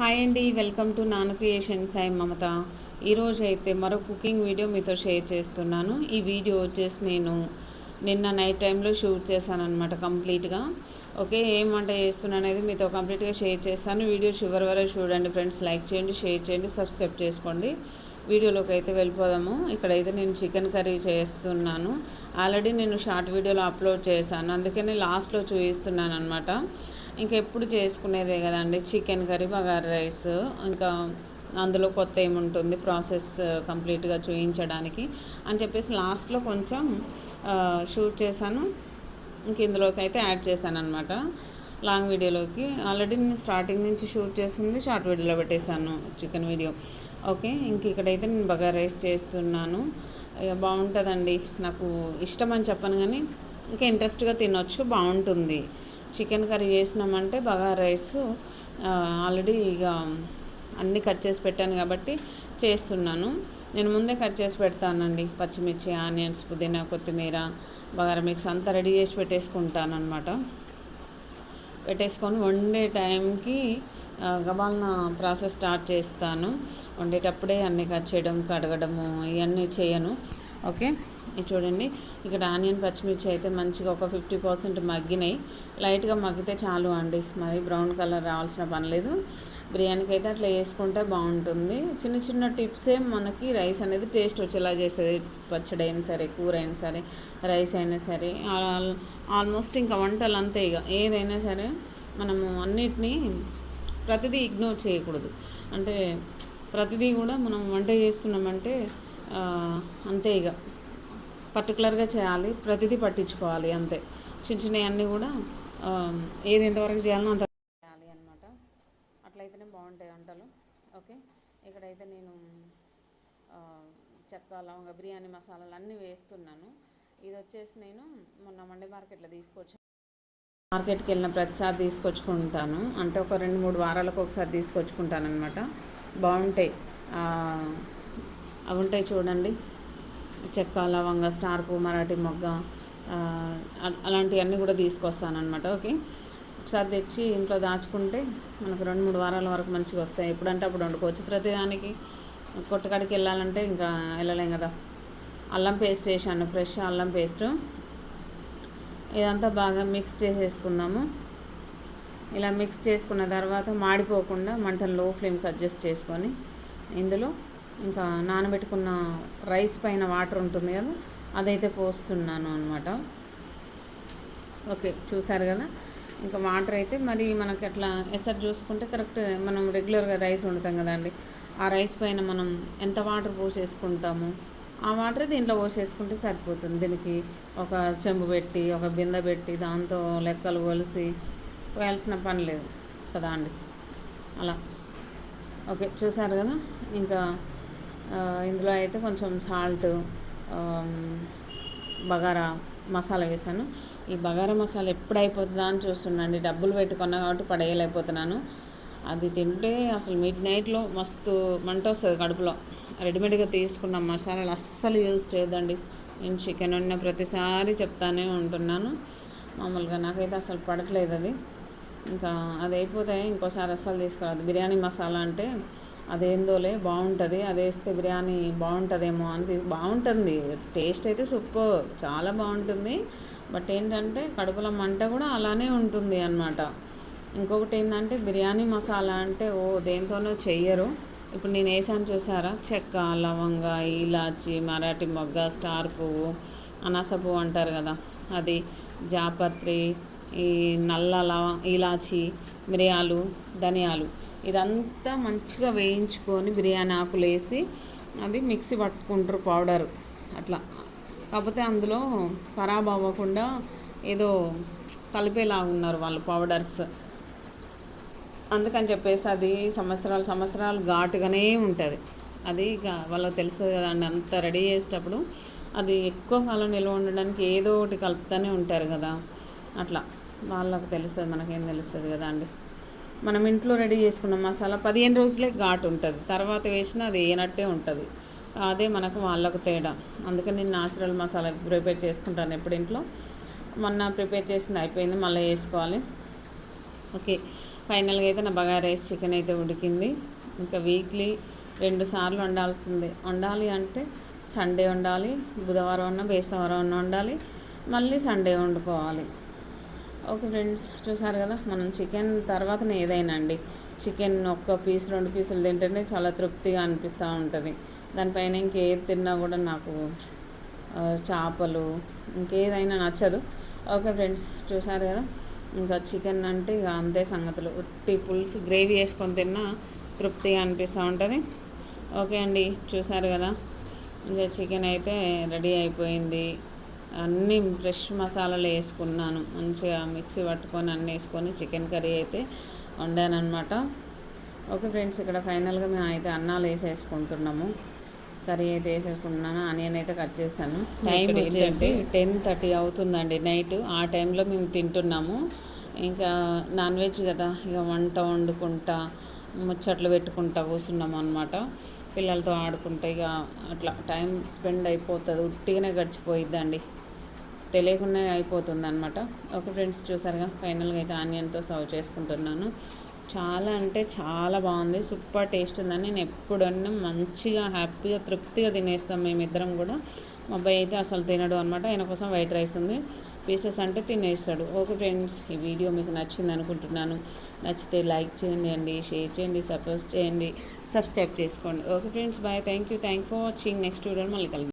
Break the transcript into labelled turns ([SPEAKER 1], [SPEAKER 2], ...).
[SPEAKER 1] Hi అండి welcome to నాను సాయి మమత. ఈరోజు అయితే మరో కుకింగ్ వీడియో మీతో షేర్ చేస్తున్నాను. ఈ వీడియో వచ్చేసి నేను నిన్న నైట్ టైంలో షూట్ చేశాను అనమాట కంప్లీట్గా. ఓకే ఏం వంట చేస్తున్నాను అనేది మీతో కంప్లీట్గా షేర్ చేస్తాను. వీడియో చివరి వరకు చూడండి ఫ్రెండ్స్. లైక్ చేయండి షేర్ చేయండి సబ్స్క్రైబ్ చేసుకోండి. వీడియోలోకి అయితే వెళ్ళిపోదాము. ఇక్కడైతే నేను చికెన్ కర్రీ చేస్తున్నాను. ఆల్రెడీ నేను షార్ట్ వీడియోలో అప్లోడ్ చేశాను. అందుకని లాస్ట్లో చూపిస్తున్నాను అనమాట ఇంకా ఎప్పుడు చేసుకునేదే కదండి. చికెన్ కర్రీ బగారా రైస్ ఇంకా అందులో కొత్త ఏముంటుంది ప్రాసెస్ కంప్లీట్గా చూపించడానికి అని చెప్పేసి లాస్ట్లో కొంచెం షూట్ చేశాను. ఇంక ఇందులోకి అయితే యాడ్ చేశాను అనమాట లాంగ్ వీడియోలోకి. ఆల్రెడీ నేను స్టార్టింగ్ నుంచి షూట్ చేసింది షార్ట్ వీడియోలో పెట్టేశాను చికెన్ వీడియో. ఓకే ఇంక ఇక్కడైతే నేను బగారా రైస్ చేస్తున్నాను. ఇక బాగుంటుందండి. నాకు ఇష్టం అని చెప్పను కానీ ఇంకా ఇంట్రెస్ట్గా తినొచ్చు బాగుంటుంది. చికెన్ కర్రీ చేసినామంటే బగారా రైస్ ఆల్రెడీ ఇక అన్నీ కట్ చేసి పెట్టాను కాబట్టి చేస్తున్నాను. నేను ముందే కట్ చేసి పెడతానండి. పచ్చిమిర్చి ఆనియన్స్ పుదీనా కొత్తిమీర బగారా మిక్స్ అంతా రెడీ చేసి పెట్టేసుకుంటాను అనమాట పెట్టేసుకొని వండే టైంకి గబాలన ప్రాసెస్ స్టార్ట్ చేస్తాను. వండేటప్పుడే అన్నీ కట్ చేయడం కడగడము ఇవన్నీ చేయను. ఓకే? ఇది చూడండి. ఇక్కడ ఆనియన్ పచ్చిమిర్చి అయితే మంచిగా ఒక ఫిఫ్టీ పర్సెంట్ మగ్గినాయి. లైట్గా మగ్గితే చాలు అండి. మరి బ్రౌన్ కలర్ రావాల్సిన పని లేదు. బిర్యానీకి అయితే అట్లా వేసుకుంటే బాగుంటుంది. చిన్న చిన్న టిప్సే మనకి రైస్ అనేది టేస్ట్ వచ్చేలా చేస్తుంది. పచ్చడి అయినా సరే కూర అయినా సరే రైస్ అయినా సరే. ఆల్మోస్ట్ ఇంకా వంటలు అంతే ఇక ఏదైనా సరే మనము అన్నిటినీ ప్రతిదీ ఇగ్నోర్ చేయకూడదు. అంటే ప్రతిదీ కూడా మనం వంట చేస్తున్నామంటే అంతే ఇక పర్టికులర్గా చేయాలి ప్రతిదీ పట్టించుకోవాలి అంతే. చిన్న చిన్నవి అన్నీ కూడా ఏది ఎంతవరకు చేయాలనో అంత చేయాలి అనమాట అట్లయితేనే బాగుంటాయి వంటలు. ఓకే? ఇక్కడైతే నేను చెక్క లవంగ బిర్యానీ మసాలాలు అన్నీ వేస్తున్నాను. ఇది వచ్చేసి నేను మొన్న మండే మార్కెట్లో తీసుకొచ్చాను మార్కెట్కి వెళ్ళిన ప్రతిసారి తీసుకొచ్చుకుంటాను. అంటే ఒక రెండు మూడు వారాలకు ఒకసారి తీసుకొచ్చుకుంటాను అనమాట బాగుంటాయి అవి ఉంటాయి చూడండి. చెక్క లవంగ స్టార్ పువ్వు మరాఠీ మొగ్గ అలాంటివన్నీ కూడా తీసుకొస్తానమాట ఓకే. ఒకసారి తెచ్చి ఇంట్లో దాచుకుంటే మనకు రెండు మూడు వారాల వరకు మంచిగా వస్తాయి. ఎప్పుడంటే అప్పుడు వండుకోవచ్చు ప్రతిదానికి. కొట్టకాడికి వెళ్ళాలంటే ఇంకా వెళ్ళలేం కదా. అల్లం పేస్ట్ వేసాను ఫ్రెష్ అల్లం పేస్టు. ఇదంతా బాగా మిక్స్ చేసేసుకుందాము. ఇలా మిక్స్ చేసుకున్న తర్వాత మాడిపోకుండా మంటను లో ఫ్లేమ్కి అడ్జస్ట్ చేసుకొని ఇందులో ఇంకా నానబెట్టుకున్న రైస్ పైన వాటర్ ఉంటుంది కదా అదైతే పోస్తున్నాను అనమాట ఓకే చూసారు కదా? ఇంకా వాటర్ అయితే మరి మనకి అట్లా ఎసర్ చూసుకుంటే కరెక్ట్ మనం రెగ్యులర్గా రైస్ వండుతాం కదండి ఆ రైస్ పైన మనం ఎంత వాటర్ పోసేసుకుంటాము ఆ వాటర్ దీంట్లో పోసేసుకుంటే సరిపోతుంది. దీనికి ఒక చెంబు పెట్టి ఒక బిందె పెట్టి దాంతో లెక్కలు కొలిసి పోయాల్సిన పని లేదు కదా అండి. అలా. ఓకే చూసారు కదా? ఇంకా ఇందులో అయితే కొంచెం సాల్ట్ బగారా మసాలా వేసాను ఈ బగారా మసాలా ఎప్పుడు అయిపోతుందా అని చూస్తున్నాండి డబ్బులు పెట్టుకున్నా కాబట్టి పడేయలేకపోతున్నాను. అది తింటే అసలు మిడ్ నైట్లో మస్తు మంట వస్తుంది కడుపులో. రెడీమేడ్గా తీసుకున్న మసాలాలు అస్సలు యూజ్ చేయదండి నేను చికెన్ ఉన్న ప్రతిసారి చెప్తానే ఉంటున్నాను. మామూలుగా నాకైతే అసలు పడట్లేదు అది. ఇంకా అది అయిపోతే ఇంకోసారి అస్సలు తీసుకురాదు. బిర్యానీ మసాలా అంటే అదేందోలే బాగుంటుంది అది వేస్తే బిర్యానీ బాగుంటుందేమో అని బాగుంటుంది టేస్ట్ అయితే సూపర్ చాలా బాగుంటుంది బట్ ఏంటంటే కడుపులో మంట కూడా అలానే ఉంటుంది అనమాట ఇంకొకటి ఏంటంటే బిర్యానీ మసాలా అంటే ఓ దేంతోనో చెయ్యరు. ఇప్పుడు నేను వేసాను చూసారా? చెక్క లవంగ ఇలాచి మరాఠీ మొగ్గ స్టార్ పువ్వు అనాస పువ్వు అంటారు కదా. అది జాపత్రి ఈ నల్ల లవ ఇలాచి మిరియాలు ధనియాలు ఇదంతా మంచిగా వేయించుకొని బిర్యానీ ఆకులు వేసి అది మిక్సీ పట్టుకుంటారు పౌడర్ అట్లా. కాకపోతే అందులో ఖరాబ్ అవ్వకుండా ఏదో కలిపేలా ఉన్నారు వాళ్ళు పౌడర్స్. అందుకని చెప్పేసి అది సంవత్సరాలు సంవత్సరాలు ఘాటుగానే ఉంటుంది. అది ఇక వాళ్ళకి తెలుస్తుంది కదండి అంత రెడీ చేసేటప్పుడు అది ఎక్కువ కాలం నిల్వ ఉండడానికి ఏదో ఒకటి కలుపుతూనే ఉంటారు కదా. అట్లా. వాళ్ళకు తెలుస్తుంది మనకేం తెలుస్తుంది కదా అండి. మనం ఇంట్లో రెడీ చేసుకున్న మసాలా పదిహేను రోజులే ఘాటు ఉంటుంది. తర్వాత వేసినా అది ఏనట్టే ఉంటుంది. అదే మనకు వాళ్ళకు తేడా. అందుకని నేను న్యాచురల్ మసాలా ప్రిపేర్ చేసుకుంటాను ఎప్పుడు ఇంట్లో. మొన్న ప్రిపేర్ చేసింది అయిపోయింది మళ్ళీ వేసుకోవాలి. ఓకే ఫైనల్గా అయితే నా బగారా రైస్ చికెన్ అయితే ఉడికింది. ఇంకా వీక్లీ రెండు సార్లు వండాల్సిందే. వండాలి అంటే సండే వండాలి బుధవారం అన్న బేసవారం అన్న వండాలి మళ్ళీ సండే వండుకోవాలి. ఓకే ఫ్రెండ్స్ చూసారు కదా మనం చికెన్ తర్వాతనే ఏదైనా అండి. చికెన్ ఒక్క పీస్ రెండు పీసులు తింటేనే చాలా తృప్తిగా అనిపిస్తూ ఉంటుంది. దానిపైన ఇంకేది తిన్నా కూడా నాకు చేపలు ఇంకేదైనా నచ్చదు. ఓకే ఫ్రెండ్స్ చూసారు కదా ఇంకా చికెన్ అంటే ఇక అంతే సంగతులు. ఉట్టి పులుసు గ్రేవీ వేసుకొని తిన్నా తృప్తిగా అనిపిస్తూ ఉంటుంది. ఓకే అండి చూసారు కదా ఇంకా చికెన్ అయితే రెడీ అయిపోయింది. అన్నీ ఫ్రెష్ మసాలాలు వేసుకున్నాను. మంచిగా మిక్సీ పట్టుకొని అన్నీ వేసుకొని చికెన్ కర్రీ అయితే వండాను అనమాట ఓకే ఫ్రెండ్స్ ఇక్కడ ఫైనల్గా మేము అయితే అన్నాలు వేసేసుకుంటున్నాము. కర్రీ అయితే వేసేసుకుంటున్నాను. ఆనియన్ అయితే కట్ చేశాను. టైం వచ్చేసి టెన్ థర్టీ అవుతుందండి నైట్. ఆ టైంలో మేము తింటున్నాము. ఇంకా నాన్ వెజ్ కదా ఇక వంట వండుకుంటా ముచ్చట్లు పెట్టుకుంటా కూర్చున్నాము అనమాట పిల్లలతో ఆడుకుంటా ఇక అట్లా టైం స్పెండ్ అయిపోతుంది. ఉట్టిగానే గడిచిపోయిద్దండి. తెలియకుండా అయిపోతుంది అనమాట ఓకే ఫ్రెండ్స్ చూసారుగా ఫైనల్గా అయితే ఆనియన్తో సర్వ్ చేసుకుంటున్నాను. చాలా అంటే చాలా బాగుంది. సూపర్ టేస్ట్ ఉందని నేను ఎప్పుడన్నా మంచిగా హ్యాపీగా తృప్తిగా తినేస్తాం మేమిద్దరం కూడా. మా అబ్బాయి అయితే అసలు తినడు అనమాట ఆయన కోసం వైట్ రైస్ ఉంది. పీసెస్ అంటే తినేస్తాడు. ఓకే ఫ్రెండ్స్ ఈ వీడియో మీకు నచ్చింది అనుకుంటున్నాను. నచ్చితే లైక్ చేయండి షేర్ చేయండి సపోర్ట్ చేయండి సబ్స్క్రైబ్ చేసుకోండి. Okay friends bye. Thank you thank for watching. Next video మళ్ళీ కలిగి